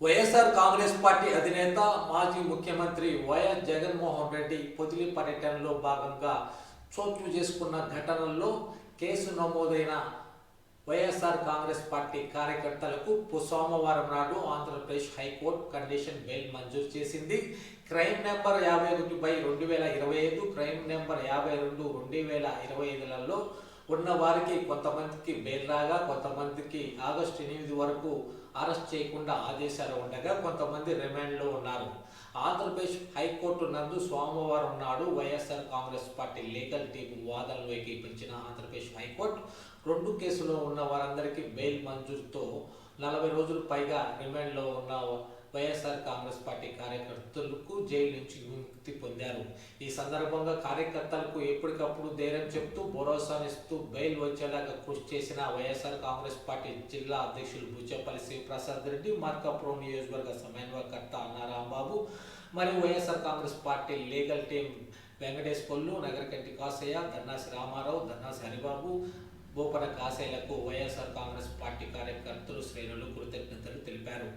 YSR Congress party అధినేత మాజీ ముఖ్యమంత్రి వైఎస్ జగన్మోహన్ రెడ్డి పొదిలి పర్యటనలో భాగంగా చోటు చేసుకున్న ఘటనల్లో కేసు నమోదైన వైఎస్ఆర్ కాంగ్రెస్ పార్టీ కార్యకర్తలకు సోమవారం నాడు ఆంధ్రప్రదేశ్ హైకోర్టు కండిషన్ బెయిల్ మంజూరు చేసింది. క్రైమ్ నెంబర్ యాభై ఒకటి బై రెండు వేల ఇరవై ఐదు క్రైమ్ నెంబర్ యాభై రెండు రెండు వేల ఇరవై ఐదులలో ఉన్న వారికి కొంతమందికి బెయిల్ రాగా కొంతమందికి ఆగస్టు ఎనిమిది వరకు అరెస్ట్ చేయకుండా ఆదేశాలు ఉండగా కొంతమంది రిమాండ్లో ఉన్నారు. ఆంధ్రప్రదేశ్ హైకోర్టు నందు సోమవారం నాడు YSR Congress party legal team వాదనలు ఏకీపించిన ఆంధ్రప్రదేశ్ హైకోర్టు రెండు కేసులో ఉన్న వారందరికీ బెయిల్ మంజూరుతో నలభై రోజులు పైగా రిమాండ్లో ఉన్న వైఎస్ఆర్ కాంగ్రెస్ పార్టీ కార్యకర్తలకు జైలు నుంచి విముక్తి పొందారు. ఈ సందర్భంగా కార్యకర్తలకు ఎప్పటికప్పుడు ధైర్యం చెప్తూ భరోసానిస్తూ బెయిల్ వచ్చేలాగా కృషి చేసిన వైఎస్ఆర్ కాంగ్రెస్ పార్టీ జిల్లా అధ్యక్షులు బుచ్చపల్లి శివప్రసాద్ రెడ్డి మార్కాపురం నియోజకవర్గ సమన్వయకర్త అన్నారాంబాబు మరియు YSR Congress party legal team Venkatesh Kollu Nagarakanti Kasayya Dhannasi Ramarao Dhannasi Haribabu Bhupana కాసేలకు YSR Congress party కార్యకర్తలు శ్రేణులు కృతజ్ఞతలు తెలిపారు.